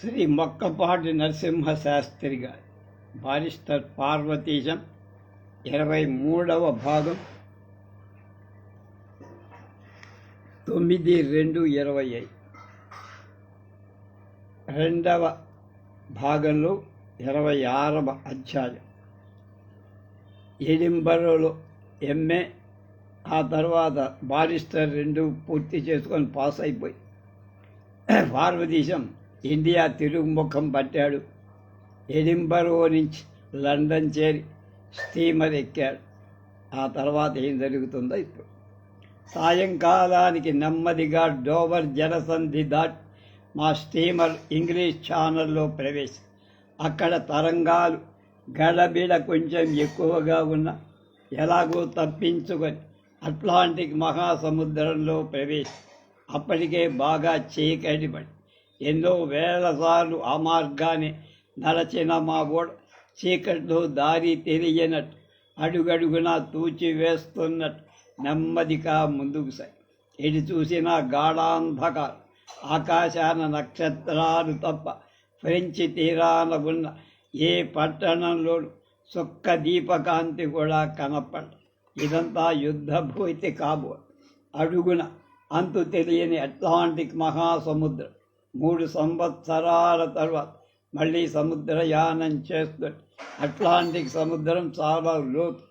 శ్రీ మొక్కపాటి నరసింహ శాస్త్రి గారు బారిస్టర్ పార్వతీశం ఇరవై మూడవ భాగం తొమ్మిది రెండు ఇరవై ఐదు. రెండవ భాగంలో ఇరవై ఆరవ అధ్యాయం. ఎడింబరోలో ఎంఏ ఆ తర్వాత బారిస్టర్ రెండు పూర్తి చేసుకొని పాస్ అయిపోయి. పార్వతీశం ఇండియా తిరుగుముఖం పట్టాడు. ఎడింబరో నుంచి లండన్ చేరి స్టీమర్ ఎక్కాడు. ఆ తర్వాత ఏం జరుగుతుందో ఇప్పుడు. సాయంకాలానికి నెమ్మదిగా డోవర్ జనసంధి దాటి మా స్టీమర్ ఇంగ్లీష్ ఛానల్లో ప్రవేశం. అక్కడ తరంగాలు గడబిడ కొంచెం ఎక్కువగా ఉన్న ఎలాగో తప్పించుకొని అట్లాంటిక్ మహాసముద్రంలో ప్రవేశం. అప్పటికే బాగా చీకటి పడి ఎన్నో వేల సార్లు ఆ మార్గాన్ని నడచిన మా ఓడ చీకట్లో దారి తెలియనట్టు అడుగడుగునా తూచి వేస్తున్నట్టు నెమ్మదిగా ముందుకు సాగి. ఎటు చూసిన గాఢాంధకారం ఆకాశాన నక్షత్రాలు తప్ప ఫ్రెంచి తీరాన ఉన్న ఏ పట్టణంలో సుక్క దీపకాంతి కూడా కనపడ ఇదంతా యుద్ధభూతి కాబో అడుగున అంతు తెలియని అట్లాంటిక్ మహాసముద్రం. మూడు సంవత్సరాల తర్వాత మళ్ళీ సముద్రయానం చేస్తుంది. అట్లాంటిక్ సముద్రం చాలా లోతు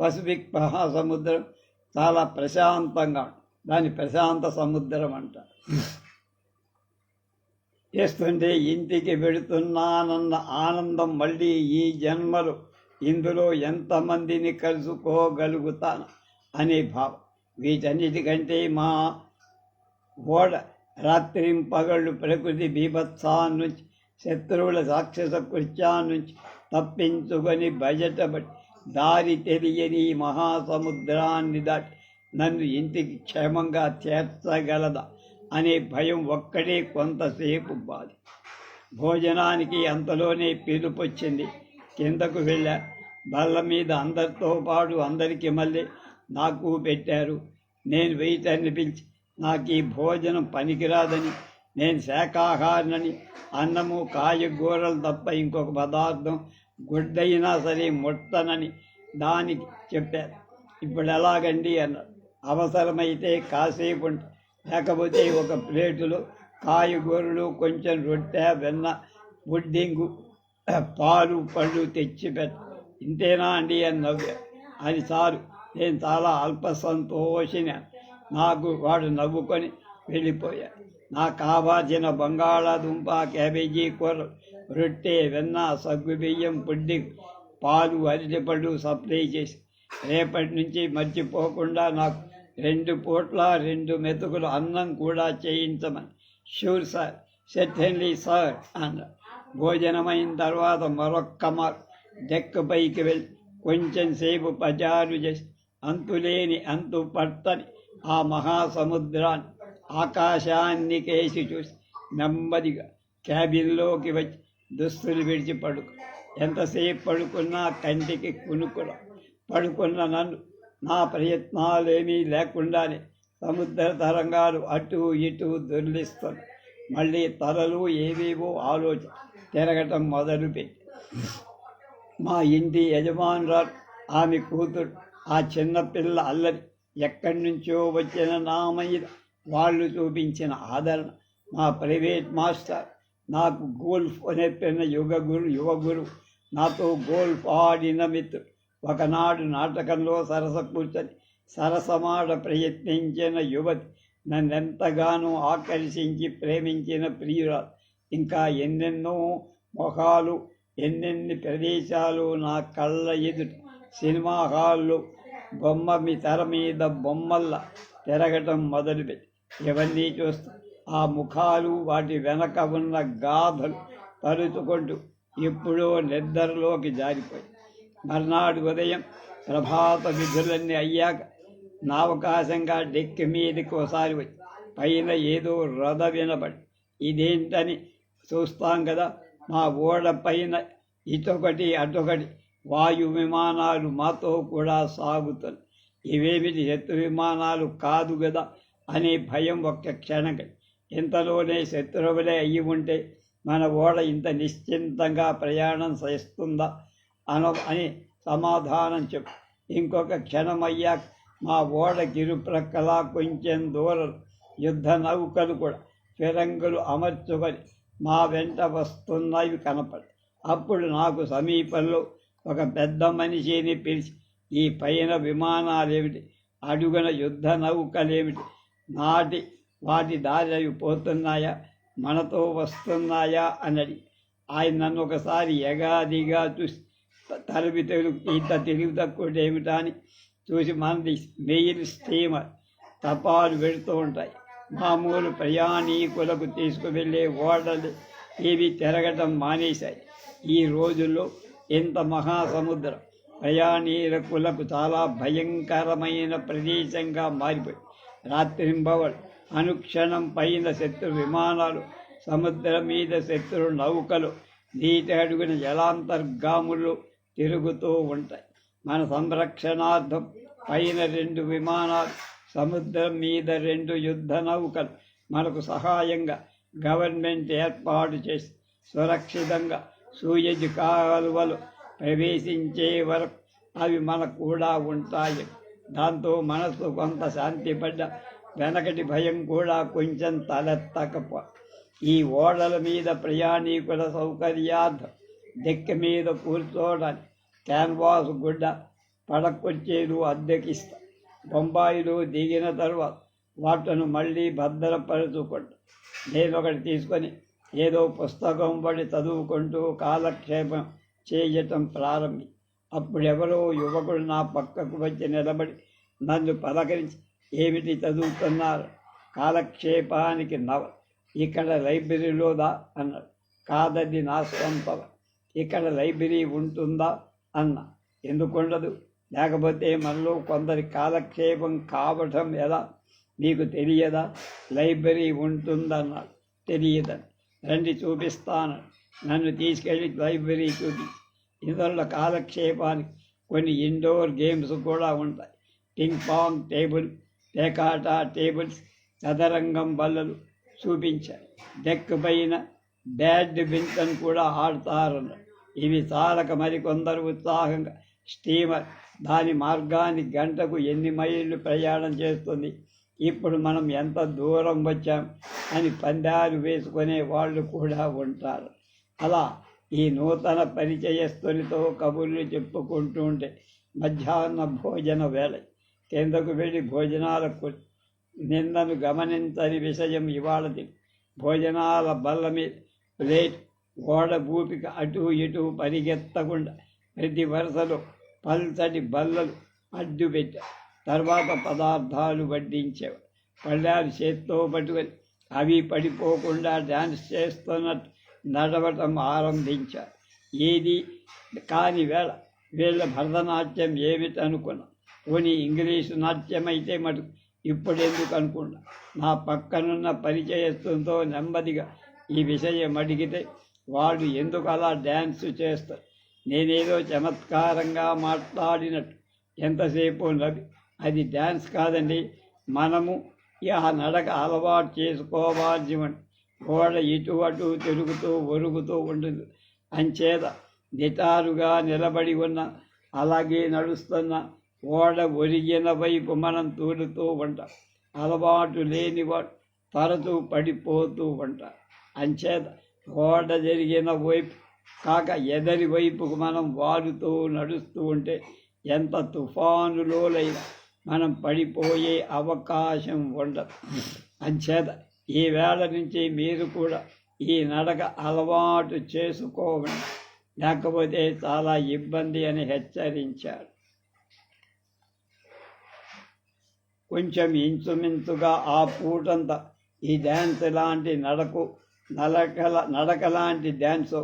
పసిఫిక్ మహాసముద్రం చాలా ప్రశాంతంగా దాని ప్రశాంత సముద్రం అంట. చేస్తుంటే ఇంటికి వెళుతున్నానన్న ఆనందం మళ్ళీ ఈ జన్మలు ఇందులో ఎంతమందిని కలుసుకోగలుగుతాను అనే భావం. వీటన్నిటికంటే మా ఓడ రాత్రి పగళ్ళు ప్రకృతి బీభత్సా నుంచి శత్రువుల రాక్షస కృత్యాల నుంచి తప్పించుకొని బయటపడి దారి తెలియని మహాసముద్రాన్ని దాటి నన్ను ఇంటికి క్షేమంగా చేర్చగలదా అనే భయం ఒక్కడే కొంతసేపు బాధ. భోజనానికి అంతలోనే పిలుపొచ్చింది. కిందకు వెళ్ళా. బల్ల మీద అందరితో పాటు అందరికీ మళ్ళీ నాకు పెట్టారు. నేను వెయిటర్ని పిలిచి నాకు ఈ భోజనం పనికిరాదని నేను శాకాహారనని అన్నము కాయగూరలు తప్ప ఇంకొక పదార్థం గుడ్డైనా సరే ముట్టనని దానికి చెప్పారు. ఇప్పుడు ఎలాగండి అన్నారు. అవసరమైతే కాసేపు లేకపోతే ఒక ప్లేటులో కాయగూరలు కొంచెం రొట్టె వెన్న పుడ్డింగు పాలు పళ్ళు తెచ్చి పెట్ట. ఇంతేనా అండి అని నవ్వా అది సారు. నేను చాలా అల్ప సంతోషిని నాకు వాడు నవ్వుకొని వెళ్ళిపోయా. నాకు కావాల్సిన బంగాళాదుంప క్యాబేజీ కూర రొట్టె వెన్న సగ్గు బియ్యం పుడ్డింగ్ పాలు అరటిపళ్ళు సప్లై చేసి రేపటి నుంచి మర్చిపోకుండా నాకు రెండు పూట్ల రెండు మెతుకులు అన్నం కూడా చేయించమని షూర్ సార్ సెటన్లీ సార్ అన్న. భోజనమైన తర్వాత మరొక్క మారు డెక్క పైకి వెళ్ళి కొంచెం సేపు పచారు చేసి అంతులేని అంతు పట్టని ఆ మహాసముద్రాన్ని ఆకాశాన్ని కేసి చూసి నెమ్మదిగా క్యాబిన్లోకి వచ్చి దుస్తులు విడిచి పడుకు. ఎంతసేపు పడుకున్నా కంటికి కునుకుల. పడుకున్న నన్ను నా ప్రయత్నాలేమీ లేకుండానే సముద్ర తరంగాలు అటు ఇటు దొర్లిస్తాను. మళ్ళీ తలలు ఏవేవో ఆలోచన తిరగటం మొదలుపెట్టి మా ఇంటి యజమానురాలు ఆమె కూతురు ఆ చిన్నపిల్ల అల్లరి ఎక్కడి నుంచో వచ్చిన నామయ్య వాళ్ళు చూపించిన ఆదరణ. మా ప్రైవేట్ మాస్టర్ నాకు గోల్ఫ్ నేర్పిన యుగ గురు యువ గురు నాతో గోల్ఫ్ ఆడిన మిత్రుడు. ఒకనాడు నాటకంలో సరస కూర్చొని సరసమాడ ప్రయత్నించిన యువతి నన్నెంతగానో ఆకర్షించి ప్రేమించిన ప్రియురాలు. ఇంకా ఎన్నెన్నో మొహాలు ఎన్నెన్ని ప్రదేశాలు నా కళ్ళ ఎదుట. సినిమా హాల్లో బొమ్మ మీ తెర మీద బొమ్మల్లా తిరగటం మొదలుపెట్టి ఇవన్నీ చూస్తూ ఆ ముఖాలు వాటి వెనక ఉన్న గాథలు తలుచుకుంటూ ఎప్పుడో నిద్రలోకి జారిపోయి. మర్నాడు ఉదయం ప్రభాత విధులన్నీ అయ్యాక నావకాశంగా డెక్కి మీదకి ఒకసారి వచ్చి పైన ఏదో రథ వినబడి ఇదేంటని చూస్తాం కదా మా ఓడ పైన ఇటొకటి అటొకటి వాయు విమానాలు మాతో కూడా సాగుతాయి ఇవేమిటి శత్రు విమానాలు కాదు కదా అనే భయం ఒక్క క్షణకం ఇంతలోనే శత్రువులే అయ్యి ఉంటే మన ఓడ ఇంత నిశ్చింతంగా ప్రయాణం చేస్తుందా? అన అని సమాధానం చెప్పు. ఇంకొక క్షణం అయ్యాక మా ఓడ గిరుప్రక్కల కొంచెం దూరం యుద్ధ నౌకలు కూడా ఫిరంగులు అమర్చుకొని మా వెంట వస్తున్నవి కనపడి. అప్పుడు నాకు సమీపంలో ఒక పెద్ద మనిషిని పిలిచి ఈ పైన విమానాలేమిటి? అడుగున యుద్ధ నౌకలేమిటి? నాటి వాటి దారి అవి పోతున్నాయా? మనతో వస్తున్నాయా? అన్నది ఆయన నన్ను ఒకసారి ఎగాదిగా చూసి తలిపి తెలుగు ఇంత తెలివి తక్కువ ఏమిటా అని చూసి మనది మెయిల్ స్టీమర్ తపాలు పెడుతూ ఉంటాయి. మామూలు ప్రయాణీకులకు తీసుకువెళ్ళే ఓడలు ఇవి తిరగటం మానేశాయి. ఈ రోజుల్లో ఇంత మహాసముద్రం. ప్రయాణీకులకు చాలా భయంకరమైన ప్రదేశంగా మారిపోయి. రాత్రింబవలు అనుక్షణం పైన శత్రు విమానాలు సముద్రం మీద శత్రు నౌకలు నీటి అడుగున జలాంతర్గాములు తిరుగుతూ ఉంటాయి. మన సంరక్షణార్థం పైన రెండు విమానాలు సముద్రం మీద రెండు యుద్ధ నౌకలు. మనకు సహాయంగా గవర్నమెంట్ ఏర్పాటు చేసి సురక్షితంగా సూయజ్ కాలువలు ప్రవేశించే వరకు అవి మనకు కూడా ఉంటాయి. దాంతో మనసు కొంత శాంతి పడ్డ వెనకటి భయం కూడా కొంచెం తలెత్తకపో. ఈ ఓడల మీద ప్రయాణికుల సౌకర్యార్థం దెక్క మీద కూర్చోవడానికి క్యాన్వాస్ గుడ్డ పడకొచ్చేలు అద్దెకిస్తా. బొంబాయిలో దిగిన తర్వాత వాటిను మళ్ళీ భద్రపరుచుకుంటా నేను ఒకటి తీసుకొని ఏదో పుస్తకం పడి చదువుకుంటూ కాలక్షేపం చేయటం ప్రారంభి. అప్పుడెవరో యువకుడు నా పక్కకు వచ్చి నిలబడి నన్ను పలకరించి ఏమిటి చదువుతున్నారు? కాలక్షేపానికి నవ ఇక్కడ లైబ్రరీలోదా అన్నాడు. కాదది నా సొంతం ఇక్కడ లైబ్రరీ ఉంటుందా? అన్న. ఎందుకుండదు. లేకపోతే మనలో కొందరి కాలక్షేపం కావటం ఎలా? నీకు తెలియదా? లైబ్రరీ ఉంటుందన్నాడు. తెలియదని. రండి చూపిస్తాను. నన్ను తీసుకెళ్ళి లైబ్రరీ చూపి. ఇందులో కాలక్షేపానికి కొన్ని ఇండోర్ గేమ్స్ కూడా ఉంటాయి. టింగ్ పాంగ్ టేబుల్ టేకాటా టేబుల్స్ చదరంగం బల్లలు చూపించారు డెక్ పైన బ్యాడ్మింటన్ కూడా ఆడతారన్న ఇవి చాలక మరికొందరు ఉత్సాహంగా స్టీమర్. దాని మార్గాన్ని గంటకు ఎన్ని మైళ్ళు ప్రయాణం చేస్తుంది? ఇప్పుడు మనం ఎంత దూరం వచ్చాం అని పందాలు వేసుకునే వాళ్ళు కూడా ఉంటారు. అలా ఈ నూతన పరిచయస్తునితో కబుర్లు చెప్పుకుంటూ ఉంటే మధ్యాహ్న భోజన వేళ. కిందకు వెళ్ళి భోజనాలకు నిన్నను గమనించని విషయం ఇవాళది. భోజనాల బల్ల మీద ప్లేట్ గోడ భూపిక అటు ఇటు పరిగెత్తకుండా ప్రతి వరుసలో పల్చటి బల్లలు అడ్డు పెట్టారు తర్వాత పదార్థాలు వడ్డించేవారు పళ్ళాలు చేత్తో పట్టుకొని అవి పడిపోకుండా డ్యాన్స్ చేస్తున్నట్టు నడవటం ఆరంభించారు. ఏది కాని వేళ వీళ్ళ భరతనాట్యం ఏమిటి అనుకున్నా పోనీ ఇంగ్లీషు నాట్యం అయితే మటుకు ఇప్పుడెందుకు అనుకున్నా. నా పక్కనున్న పరిచయస్తులతో నెమ్మదిగా ఈ విషయం అడిగితే వాళ్ళు ఎందుకు అలా డ్యాన్స్ చేస్తారు? నేనేదో చమత్కారంగా మాట్లాడినట్టు. ఎంతసేపు నవ్వి అది డ్యాన్స్ కాదండి. మనము ఆ నడక అలవాటు చేసుకోవాల్సి గోడ ఇటు అటు తిరుగుతూ ఒరుగుతూ ఉంటుంది. అంచేత నిటారుగా నిలబడి ఉన్న అలాగే నడుస్తున్న ఓడ ఒరిగిన వైపు మనం తూలుతూ ఉంటాం. అలవాటు లేని వాడు తరచూ పడిపోతూ ఉంటాం. అంచేత ఓడ జరిగిన వైపు కాక ఎదరి వైపుకు మనం వారుతూ నడుస్తూ ఉంటే ఎంత తుఫానులోలైనా మనం పడిపోయే అవకాశం ఉండదు. అంచేత ఈ వేళ నుంచి మీరు కూడా ఈ నడక అలవాటు చేసుకోవండి లేకపోతే చాలా ఇబ్బంది అని హెచ్చరించారు. కొంచెం ఇంచుమించుగా ఆ పూటంతా ఈ డ్యాన్స్ లాంటి నడకు నడకల నడక లాంటి డ్యాన్స్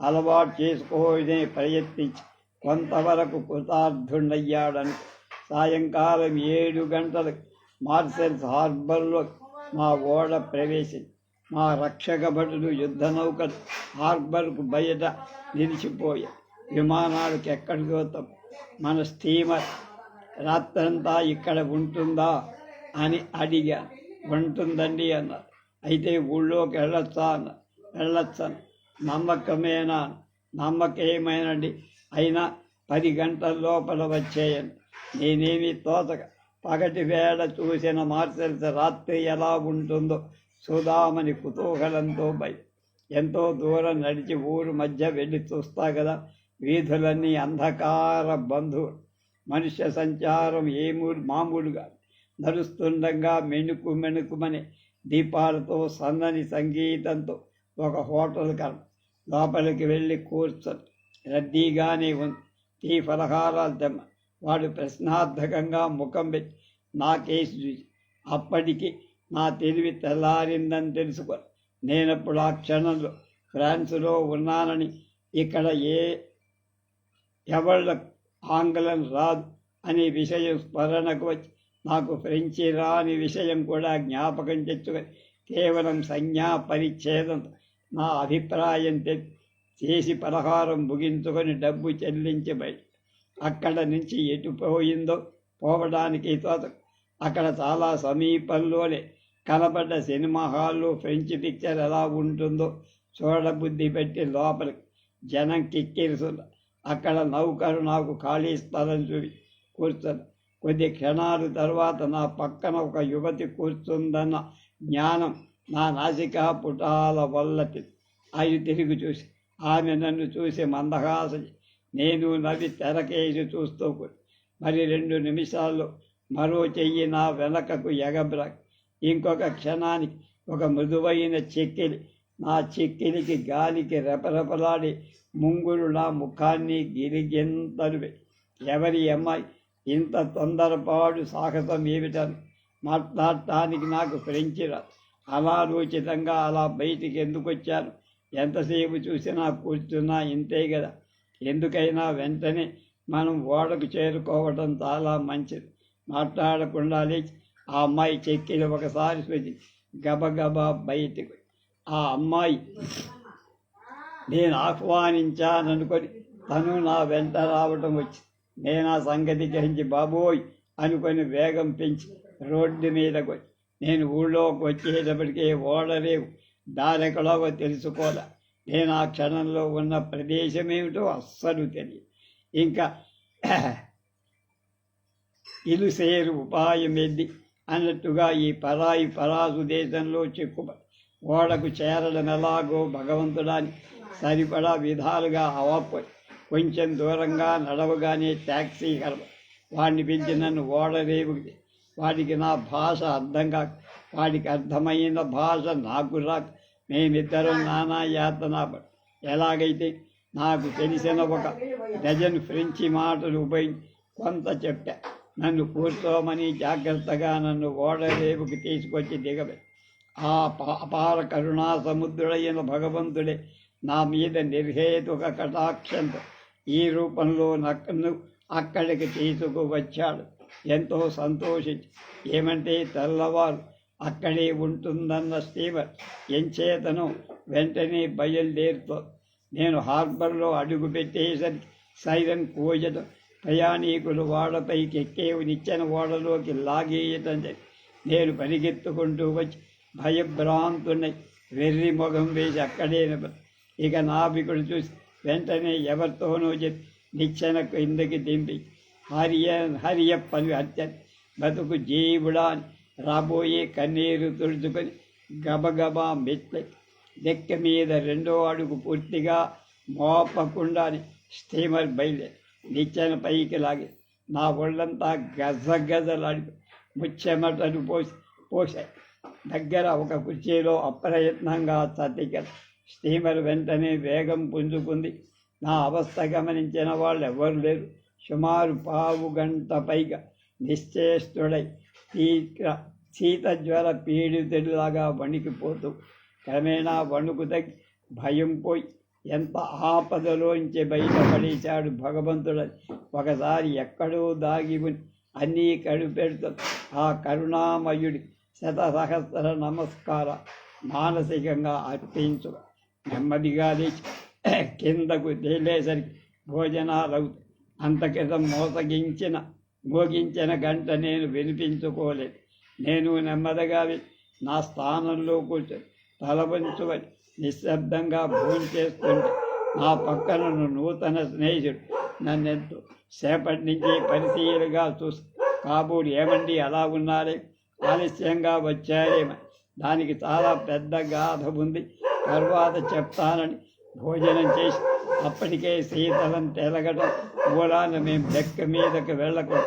అలవాటు చేసుకోవడమే ప్రయత్నించి కొంతవరకు కృతార్థుండయ్యాడనుకో సాయంకాలం ఏడు గంటలకు మార్సెల్స్ హార్బర్లో మా ఓడ ప్రవేశం. మా రక్షక భటులు యుద్ధ నౌకలు హార్బర్కు బయట నిలిచిపోయాయి విమానాలకు ఎక్కడికి మన స్టీమర్ రాత్రంతా ఇక్కడ ఉంటుందా అని అడిగా ఉంటుందండి అన్నారు. అయితే ఊళ్ళోకి వెళ్ళొచ్చా అన్నారు. వెళ్ళొచ్చాను నమ్మకమేనా నమ్మకేమైనండి అయినా పది గంటల లోపల వచ్చేయండి. నేనేమి తోచక పగటి వేళ చూసిన మార్సెల్స్ రాత్రి ఎలా ఉంటుందో చూదామని కుతూహలంతో బయ ఎంతో దూరం నడిచి ఊరు మధ్య వెళ్ళి చూస్తా కదా వీధులన్నీ అంధకార బంధువు మనుష్య సంచారం ఏమూ మామూలుగా నడుస్తుండగా మెణుకు మెణుకుమని దీపాలతో సన్నని సంగీతంతో ఒక హోటల్ కరం లోపలికి వెళ్ళి కూర్చొని రద్దీగానే ఉంది. టీ ఫలహారాలు తెమ్మ వాడు ప్రశ్నార్థకంగా ముఖం పెట్టి నా కేసు చూసి అప్పటికి నా తెలివి తెల్లారిందని తెలుసుకో నేనప్పుడు ఆ క్షణంలో ఫ్రాన్స్లో ఉన్నానని ఇక్కడ ఏ ఎవళ్ళ ఆంగ్లం రాదు అనే విషయం స్మరణకు వచ్చి నాకు ఫ్రెంచి రాని విషయం కూడా జ్ఞాపకం తెచ్చుకొని కేవలం సంజ్ఞా పరిచ్ఛేదంతో నా అభిప్రాయం తె- చేసి పలహారం ముగించుకొని డబ్బు చెల్లించి బయట అక్కడ నుంచి ఎటు పోయిందో పోవడానికి తోత. అక్కడ చాలా సమీపంలోనే కనబడ్డ సినిమా హాల్లో ఫ్రెంచ్ పిక్చర్ ఎలా ఉంటుందో చూడబుద్ధి పెట్టి లోపలికి జనం కిక్కిరుస్తుంది అక్కడ నౌకరు నాకు ఖాళీ స్థలం చూపి కూర్చొని కొద్ది క్షణాల తర్వాత నా పక్కన ఒక యువతి కూర్చుందన్న జ్ఞానం నా నాసికా పుటాల వల్ల అవి తిరిగి చూసి ఆమె నన్ను చూసి మందహాస నేను నది తెరకేసి చూస్తూ మరి రెండు నిమిషాల్లో మరో చెయ్యి నా వెనకకు ఎగబ్ర. ఇంకొక క్షణానికి ఒక మృదువైన చెక్కిలి నా చెక్కిలికి గాలికి రెపరెపలాడి ముంగురు నా ముఖాన్ని గిరిగింతలు ఎవరి అమ్మాయి ఇంత తొందరపాటు సాహసం ఏమిటని మాట్లాడటానికి నాకు ఫ్రెంచి రాదు అనాలోచితంగా అలా బయటికి ఎందుకు వచ్చాను ఎంతసేపు చూసినా కూర్చున్నా ఇంతే కదా ఎందుకైనా వెంటనే మనం ఓడకు చేరుకోవడం చాలా మంచిది. మాట్లాడకుండా లేచి ఆ అమ్మాయి చెక్కిలు ఒకసారి చూసి గబగబా బయటికి ఆ అమ్మాయి నేను ఆహ్వానించాననుకొని తను నా వెంట రావటం వచ్చి నేను ఆ సంగతి గ్రహించి బాబోయ్ అనుకొని వేగం పెంచి రోడ్డు మీదకు నేను ఊళ్ళోకి వచ్చేటప్పటికే ఓడలేవు దారెక్కడో తెలుసుకోలే నేను ఆ క్షణంలో ఉన్న ప్రదేశం ఏమిటో అస్సలు తెలియదు. ఇంకా ఇలుసేరు ఉపాయం ఎద్ది అన్నట్టుగా ఈ పరాయి పరాసు దేశంలో చిక్కుబడి ఓడకు చేరడం ఎలాగో భగవంతుడాని సరిపడా విధాలుగా అవపోయి కొంచెం దూరంగా నడవగానే ట్యాక్సీ కలవ. వాడిని పిలిచి నన్ను ఓడరేవు వాడికి నా భాష అర్థం కాక వాడికి అర్థమైన భాష నాకు రాక మేమిద్దరం నానా యాతన ఎలాగైతే నాకు తెలిసిన ఒక డజన్ ఫ్రెంచి మాటలు ఉపయోగించి కొంత చెప్పా నన్ను కూర్చోమని జాగ్రత్తగా నన్ను ఓడరేవుకి తీసుకొచ్చి దిగవే. ఆ అపార కరుణా సముద్రుడైన భగవంతుడే నా మీద నిర్హేతుక కటాక్షంతో ఈ రూపంలో నన్ను అక్కడికి తీసుకువచ్చాడు. ఎంతో సంతోషించి ఏమంటే తెల్లవారు అక్కడే ఉంటుందన్న స్టీవర్ ఎంచేతను వెంటనే బయలుదేరుతో నేను హార్బర్లో అడుగు పెట్టేసరికి సైరన్ కూజడం ప్రయాణికులు ఓడపైకి ఎక్కే నిచ్చెన ఓడలోకి లాగేయటం జరిగి నేను పరిగెత్తుకుంటూ వచ్చి భయభ్రాంతున్నై వెర్రి మొగం వేసి అక్కడే ఇక నాభికుడు చూసి వెంటనే ఎవరితోనో చెప్పి నిచ్చెన కిందకి దింపి హరియ హరియప్పని హత్య బతుకు జీవుడా అని రాబోయే కన్నీరు తుడుచుకొని గబగబా మెట్ల దెక్క మీద రెండో అడుగు పూర్తిగా మోపకుండానే స్టీమర్ బయలుదేరి నిచ్చెన పైకి లాగి నా ఒళ్ళంతా గజ గజలాడి ముచ్చెమటలు పోసి పోసాయి. దగ్గర ఒక కుర్చీలో అప్రయత్నంగా చతిక స్టీమర్ వెంటనే వేగం పుంజుకుంది. నా అవస్థ గమనించిన వాళ్ళు ఎవరు లేరు. సుమారు పావు గంట పైగా నిశ్చేష్టుడై తీవ్ర శీత జ్వర పీడితుడిలాగా వణికిపోతూ క్రమేణా వణుకు తగ్గి భయం పోయి ఎంత ఆపదలోంచి బయటపడేశాడు భగవంతుడని ఒకసారి ఎక్కడో దాగి ఉని అన్నీ కడుపెడుతూ ఆ కరుణామయుడి శత సహస్ర నమస్కార మానసికంగా అర్పించు. నెమ్మదిగా లేచి కిందకు తేలేసరికి భోజనాలు అంత క్రితం మోసగించిన మోగించిన గంట నేను వినిపించుకోలేదు. నేను నెమ్మదిగా నా స్థానంలో కూర్చొని తలవంచువని నిశ్శబ్దంగా భోంచేస్తుంటే నా పక్కన నూతన స్నేహితుడు నన్నెంతో సేపటి నుంచి పరిశీలిగా చూసి కాబూడు ఏమండి అలా ఉన్నారే? ఆలస్యంగా వచ్చారేమని దానికి చాలా పెద్ద గాథ ఉంది. తర్వాత చెప్తానని భోజనం చేసి అప్పటికే శీతలం తేలగడం మూలాన మేము డెక్క మీదకు వెళ్ళకు.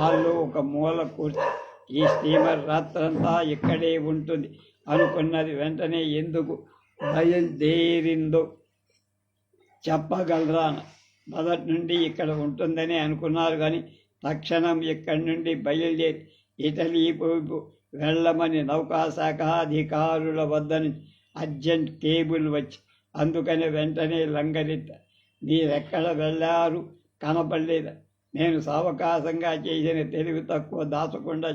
వాళ్ళు ఒక మూల కూర్చు. ఈ స్టీమర్ రాత్రంతా ఇక్కడే ఉంటుంది. అనుకున్నది వెంటనే ఎందుకు? బయలుదేరిందో చెప్పగలరా మొదటి నుండి ఇక్కడ ఉంటుందని అనుకున్నారు కానీ తక్షణం ఇక్కడి నుండి బయలుదేరి ఇటలీ వైపు వెళ్ళమని నౌకాశాఖ అధికారుల వద్ద నుంచి అర్జెంట్ కేబుల్ వచ్చి అందుకని వెంటనే లంగరిత మీరెక్కడ వెళ్ళారు? కనపడలేదు. నేను సావకాశంగా చేసిన తెలివి తక్కువ దాచకుండా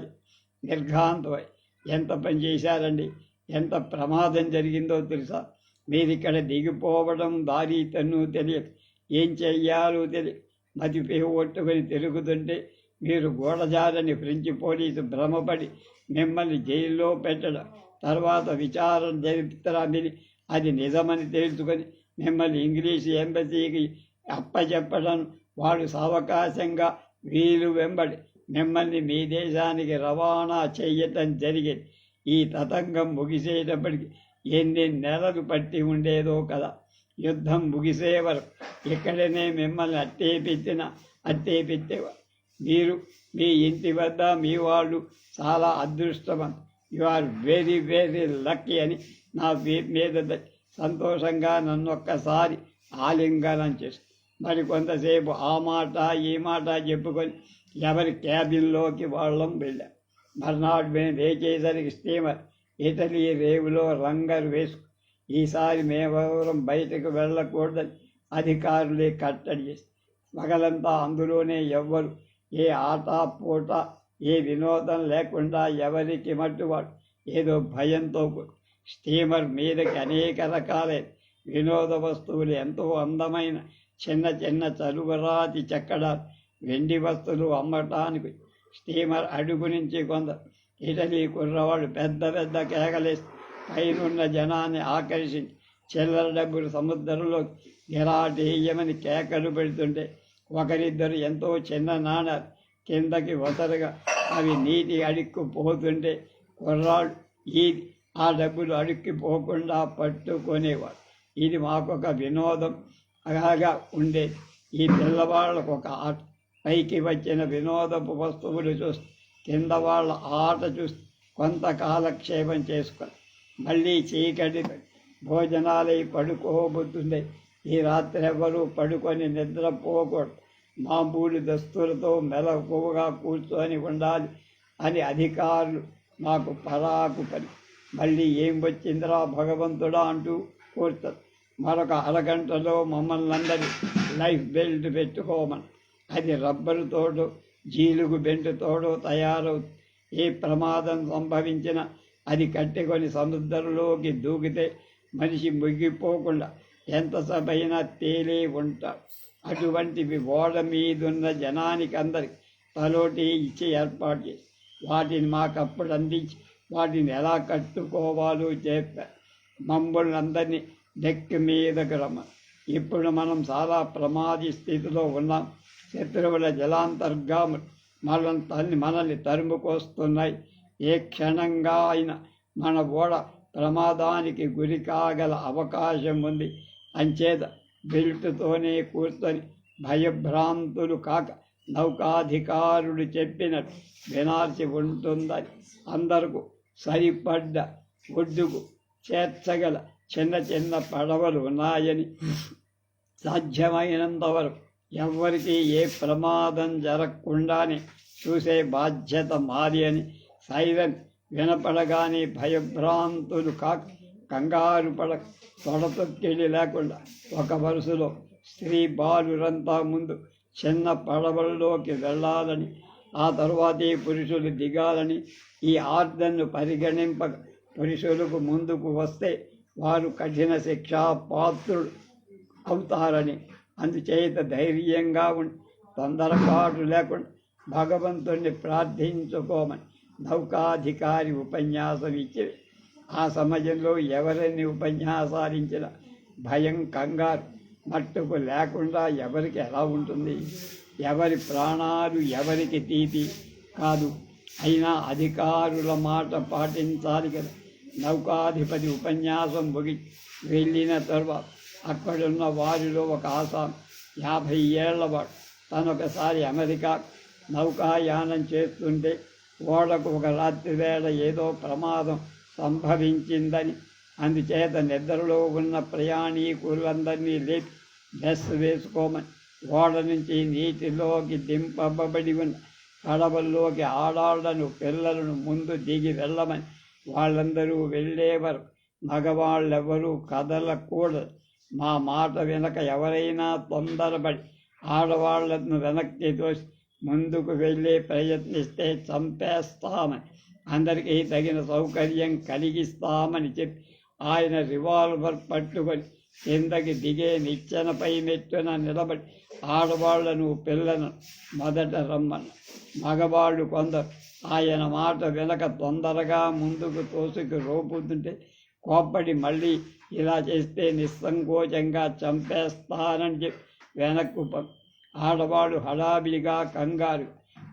నిర్ఘాంతమై ఎంత పని చేశారండి? ఎంత ప్రమాదం జరిగిందో తెలుసా? మీరు ఇక్కడ దిగిపోవడం దారి తన్ను తెలియక ఏం చెయ్యాలో తెలియ మతి ఒట్టుకొని తిరుగుతుంటే మీరు గోడజారని ఫ్రెంచ్ పోలీసు భ్రమపడి మిమ్మల్ని జైల్లో పెట్టడం. తర్వాత విచారణ జరిపితరామిని అది నిజమని తెలుసుకొని మిమ్మల్ని ఇంగ్లీష్ ఎంబసీకి అప్పచెప్పడం వాడు సావకాశంగా వీలు వెంబడి మిమ్మల్ని మీ దేశానికి రవాణా చేయటం జరిగేది. ఈ తతంగం ముగిసేటప్పటికి ఎన్ని నెలలు పట్టి ఉండేదో కదా యుద్ధం ముగిసేవారు ఇక్కడనే మిమ్మల్ని అట్టే పెట్టిన అట్టే పెట్టేవారు మీరు మీ ఇంటి వద్ద మీ వాళ్ళు చాలా అదృష్టవంతు you are very very lucky అని నా మీద సంతోషంగా నన్ను ఒక్కసారి ఆలింగనం చేసి మరి కొంతసేపు ఆ మాట ఈ మాట చెప్పుకొని ఎవరి క్యాబిన్లోకి వాళ్ళం వెళ్ళాం. మర్నాడు మేము లేచేసరికి స్టీమర్ ఇటలీ రేవులో రంగర్ వేసుకు ఈసారి మేమెవరం బయటకు వెళ్ళకూడదని అధికారులే కట్టడి చేసి పగలంతా అందులోనే ఎవ్వరు ఏ ఆట పూట ఏ వినోదం లేకుండా ఎవరికి మట్టువాడు ఏదో భయంతో స్టీమర్ మీదకి అనేక రకాలైన వినోద వస్తువులు ఎంతో అందమైన చిన్న చిన్న చలువరాతి చెక్కడాలు వెండి వస్తువులు అమ్మటానికి. స్టీమర్ అడుగు నుంచి కొంత ఇటలీ కుర్రవాడు పెద్ద పెద్ద కేకలేసి పైనున్న జనాన్ని ఆకర్షించి చిల్లర డబ్బులు సముద్రంలో గిరాటేయమని కేకలు పెడుతుంటే ఒకరిద్దరు ఎంతో చిన్న నాణాలు కిందకి వసరుగా అవి నీటి అడుక్కు పోతుంటే కుర్రాళ్ళు ఈ ఆ డబ్బులు అడుక్కి పోకుండా పట్టుకునేవాడు. ఇది మాకొక వినోదం. అలాగా ఉండేది ఈ పిల్లవాళ్ళకు ఒక ఆట. పైకి వచ్చిన వినోదపు వస్తువులు చూసి కింద వాళ్ళ ఆట చూసి కొంత కాలక్షేపం చేసుకొని మళ్ళీ చీకటి భోజనాలై పడుకోబోతుండే ఈ రాత్రి ఎవరు పడుకొని నిద్రపోకూడదు. మామూలు దస్తులతో మెలకువగా కూర్చొని ఉండాలి అని అధికారులు మాకు పరాకు పని. మళ్ళీ ఏం వచ్చిందిరా భగవంతుడా అంటూ కోరుతారు మరొక అరగంటలో మమ్మల్ని అందరి లైఫ్ బెల్ట్ పెట్టుకోమని. అది రబ్బరుతోడు జీలుగు బెంటుతోడు తయారవుతుంది. ఏ ప్రమాదం సంభవించినా అది కట్టుకొని సముద్రంలోకి దూకితే మనిషి ముగిపోకుండా ఎంత తేలే ఉంటాడు. అటువంటివి ఓడ మీదున్న జనానికి అందరికి తలోటి ఇచ్చి ఏర్పాటు చేసి వాటిని మాకప్పుడు అందించి వాటిని ఎలా కట్టుకోవాలో చెప్పా. మమ్మల్ని అందరినీ డెక్ మీదకు రమ్మ. ఇప్పుడు మనం చాలా ప్రమాది స్థితిలో ఉన్నాం. శత్రువుల జలాంతర్గాములు మనల్ని తల్లి మనల్ని తరుముకొస్తున్నాయి. ఏ క్షణంగా అయినా మన ఓడ ప్రమాదానికి గురి కాగల అవకాశం ఉంది. అంచేత బెల్ట్తోనే కూర్చొని భయభ్రాంతులు కాక నౌకాధికారుడు చెప్పినట్టు వినాల్సి ఉంటుందని అందరకు సరిపడ్డ ఒడ్డుకు చేర్చగల చిన్న చిన్న పడవలు ఉన్నాయని సాధ్యమైనంత వరకు ఏ ప్రమాదం జరగకుండానే చూసే బాధ్యత మారి అని సైరన్ వినపడగానే భయభ్రాంతులు కాక కంగారు పడ తొడతొక్కిడి లేకుండా ఒక వరుసలో స్త్రీ బాలురంతా ముందు చిన్న పడవల్లోకి వెళ్ళాలని ఆ తరువాతే పురుషులు దిగాలని ఈ ఆర్డర్ను పరిగణింపక పురుషులకు ముందుకు వస్తే వారు కఠిన శిక్షా పాత్రుడు అవుతారని. అందుచేత ధైర్యంగా ఉండి తొందరపాటు లేకుండా భగవంతుణ్ణి ప్రార్థించుకోమని నౌకాధికారి ఉపన్యాసం ఇచ్చి ఆ సమయంలో ఎవరిని ఉపన్యాసాలించిన భయం కంగారు మట్టుకు లేకుండా ఎవరికి ఎలా ఉంటుంది? ఎవరి ప్రాణాలు ఎవరికి తీపి? కాదు అయినా అధికారుల మాట పాటించాలి కదా. నౌకాధిపతి ఉపన్యాసం ముగి వెళ్ళిన తర్వాత అక్కడున్న వారిలో ఒక ఆసాం యాభై ఏళ్ళవాడు తనొకసారి అమెరికా నౌకాయానం చేస్తుంటే ఓడకు ఒక రాత్రి వేళ ఏదో ప్రమాదం సంభవించిందని. అందుచేత నిద్రలో ఉన్న ప్రయాణీకులందరినీ లేపి డ్రెస్ వేసుకోమని ఓడ నుంచి నీటిలోకి దింపబడి ఉన్న కడవల్లోకి ఆడాళ్ళను పిల్లలను ముందు దిగి వెళ్ళమని వాళ్ళందరూ వెళ్ళేవారు. మగవాళ్ళెవరూ కదలకూడదు. మా మాట వెనక ఎవరైనా తొందరపడి ఆడవాళ్ళను వెనక్కి తోసి ముందుకు వెళ్ళే ప్రయత్నిస్తే చంపేస్తామని అందరికీ తగిన సౌకర్యం కలిగిస్తామని చెప్పి ఆయన రివాల్వర్ పట్టుకొని కిందకి దిగే నిచ్చెనపై మెట్టున నిలబడి ఆడవాళ్ళను పిల్లను మొదట రమ్మను మగవాళ్ళు కొందరు ఆయన మాట వెనక తొందరగా ముందుకు తోసుకు రోపుతుంటే కోప్పడి మళ్ళీ ఇలా చేస్తే నిస్సంకోచంగా చంపేస్తానని చెప్పి వెనక్కు ఆడవాళ్ళు హడావిడిగా కంగారు.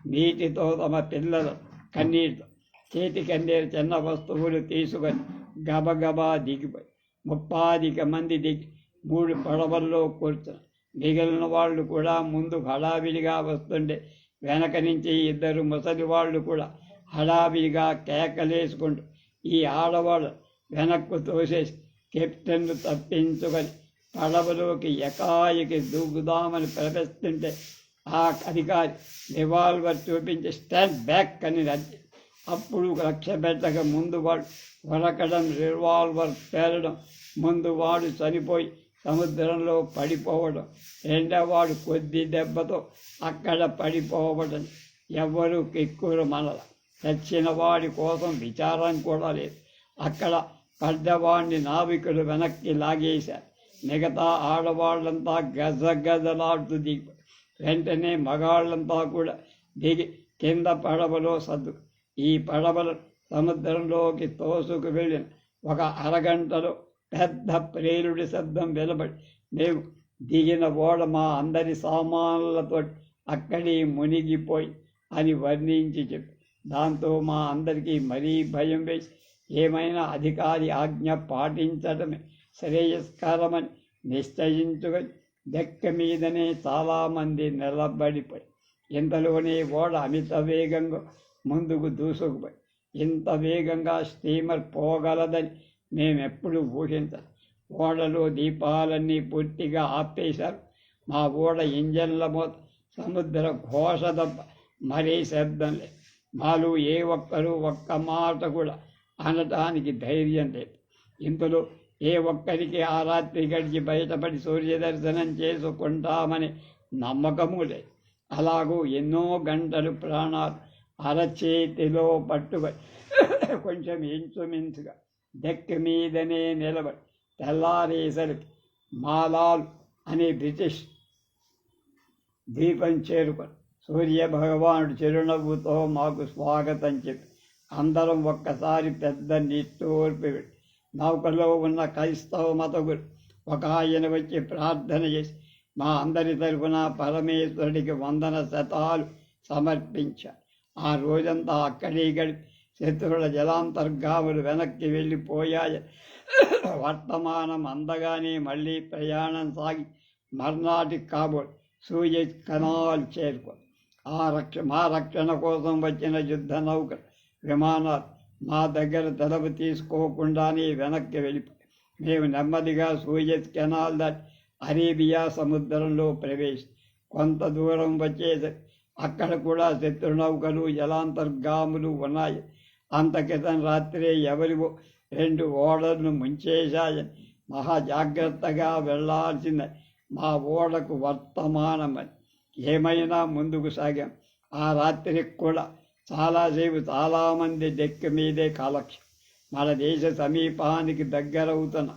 నీటితో తమ పిల్లలు కన్నీటితో చేతికందే చిన్న వస్తువులు తీసుకొని గబగబా దిగిపోయి ముప్పాదిక మంది దిగి మూడు పడవల్లో కూర్చుని మిగిలిన వాళ్ళు కూడా ముందు హడావిడిగా వస్తుండే వెనక నుంచి ఇద్దరు ముసలి వాళ్ళు కూడా హడావిడిగా కేకలేసుకుంటూ ఈ ఆడవాళ్ళు వెనక్కు తోసేసి కెప్టెన్ను తప్పించుకొని పడవలోకి ఎకాయికి దూకుదామని ప్రవేశిస్తుంటే ఆ అధికారి రివాల్వర్ చూపించి స్టాండ్ బ్యాక్ అని నచ్చి అప్పుడు లక్ష్య పెట్టక ముందు వాడు వరకడం రివాల్వర్ పేలడం ముందు వాడు చనిపోయి సముద్రంలో పడిపోవడం రెండవవాడు కొద్ది దెబ్బతో అక్కడ పడిపోవడం ఎవ్వరూ కిక్కురు మనల. చచ్చిన వాడి కోసం విచారం కూడా లేదు. అక్కడ పడ్డవాడిని నావికులు వెనక్కి లాగేశారు మిగతా ఆడవాళ్ళంతా గజ గజలాడుతూ దిగి వెంటనే మగాళ్ళంతా కూడా దిగి కింద పడవలో సర్దు ఈ పడవలు సముద్రంలోకి తోసుకు వెళ్ళిన ఒక అరగంటలో పెద్ద ప్రేలుడి శబ్దం వెలబడి మేము దిగిన ఓడ మా అందరి సామాన్లతో అక్కడి మునిగిపోయి అని వర్ణించి చెప్పి దాంతో మా అందరికీ మరీ భయం వేసి ఏమైనా అధికారి ఆజ్ఞ పాటించడమే శ్రేయస్కరమని నిశ్చయించుకొని దెక్క మీదనే చాలామంది నిలబడిపోయి ఇంతలోనే ఓడ అమిత వేగంగా ముందుకు దూసుకుపోయి. ఇంత వేగంగా స్టీమర్ పోగలదని మేమెప్పుడు ఊహించాం. ఓడలో దీపాలన్నీ పూర్తిగా ఆపేశారు. మా ఓడ ఇంజన్ల మూత సముద్ర ఘోష దెబ్బ. మరీ శబ్దం లేదు మాలో ఏ ఒక్కరూ ఒక్క మాట కూడా అనటానికి ధైర్యం లేదు. ఇందులో ఏ ఒక్కరికి ఆ రాత్రి గడిచి బయటపడి సూర్య దర్శనం చేసుకుంటామని నమ్మకము లేదు. అలాగూ ఎన్నో గంటలు ప్రాణాలు అరచేతిలో పట్టుకొని కొంచెం ఇంచుమించుగా డెక్ మీదనే నిలబడి. తెల్లారేసరికి మాలాల్ అనే బ్రిటిష్ దీపం చేరుకొని సూర్య భగవానుడు చిరునవ్వుతో మాకు స్వాగతం చెప్పి అందరం ఒక్కసారి పెద్ద నిట్టూర్పి నౌకలో ఉన్న క్రైస్తవ మత గురు ఒక ఆయన వచ్చి ప్రార్థన చేసి మా అందరి తరఫున పరమేశ్వరుడికి వందన శతాలు సమర్పించారు. ఆ రోజంతా అక్కడే గడిపి శత్రువుల జలాంతర్గాములు వెనక్కి వెళ్ళిపోయాయి. వర్తమానం అందగానే మళ్ళీ ప్రయాణం సాగి మర్నాటి కాబోలు సూయజ్ కెనాల్ చేరుకో ఆ రక్ష మా రక్షణ కోసం వచ్చిన యుద్ధ నౌక విమానాలు మా దగ్గర తెలవు తీసుకోకుండానే వెనక్కి వెళ్ళిపోయి మేము నెమ్మదిగా సూయజ్ కెనాల్ దాటి అరేబియా సముద్రంలో ప్రవేశి కొంత దూరం వచ్చేసరికి అక్కడ కూడా శత్రునౌకలు జలాంతర్గాములు ఉన్నాయి. అంత క్రితం రాత్రే ఎవరివో రెండు ఓడలను ముంచేశాయని మహా జాగ్రత్తగా వెళ్ళాల్సిందే మా ఓడకు వర్తమానమని ఏమైనా ముందుకు సాగాం. ఆ రాత్రికి కూడా చాలాసేపు చాలామంది డెక్క మీదే కాలక్ష్యం మన దేశ సమీపానికి దగ్గరవుతున్న.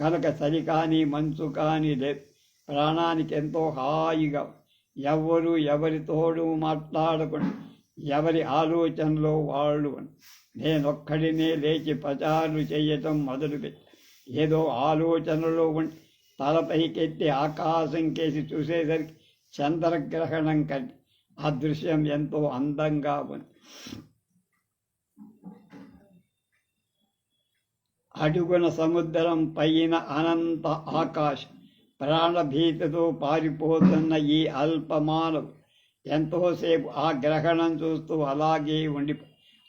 కనుక చలి కానీ మంచు కానీ లేదు. ప్రాణానికి ఎంతో హాయిగా ఎవరు ఎవరితోడు మాట్లాడకుండా ఎవరి ఆలోచనలో వాళ్ళు నేనొక్కడినే లేచి ప్రచారాలు చేయటం మొదలుపెట్టి ఏదో ఆలోచనలో ఉండి తలపైకెత్తి ఆకాశం కేసి చూసేసరికి చంద్రగ్రహణం కంటే ఆ దృశ్యం ఎంతో అందంగా ఉంది అడుగున సముద్రం పైన అనంత ఆకాశం. ప్రాణభీతితో పారిపోతున్న ఈ అల్పమానవు ఎంతోసేపు ఆ గ్రహణం చూస్తూ అలాగే ఉండి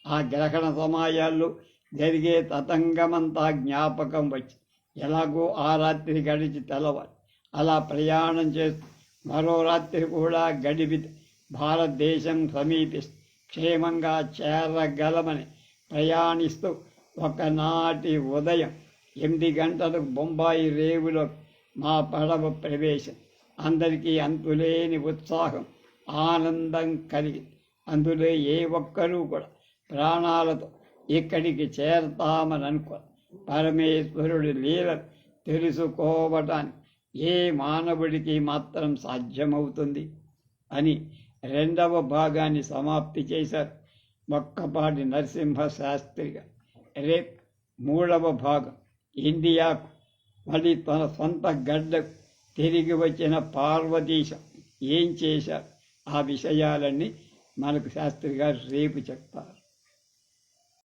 ఆ గ్రహణ సమయాల్లో జరిగే తతంగమంతా జ్ఞాపకం వచ్చి ఎలాగో ఆ రాత్రి గడిచి తెలవాలి. అలా ప్రయాణం చేస్తూ మరో రాత్రి కూడా గడిపి భారతదేశం సమీపిస్తూ క్షేమంగా చేరగలమని ప్రయాణిస్తూ ఒకనాటి ఉదయం ఎనిమిది గంటలకు బొంబాయి రేవులో మా పడవ ప్రవేశం. అందరికీ అంతులేని ఉత్సాహం ఆనందం కలిగి అందులో ఏ ఒక్కరూ కూడా ప్రాణాలతో ఇక్కడికి చేరతామని అనుకో పరమేశ్వరుడి లీల తెలుసుకోవటానికి ఏ మానవుడికి మాత్రం సాధ్యమవుతుంది అని రెండవ భాగాన్ని సమాప్తి చేశారు మొక్కపాటి నరసింహ శాస్త్రిగా రేపు మూడవ భాగం. ఇండియాకు మళ్ళీ తన సొంత గడ్డ తిరిగి వచ్చిన పార్వతీశం ఏం చేశారు? ఆ విషయాలన్నీ మనకు శాస్త్రి గారు రేపు చెప్తారు.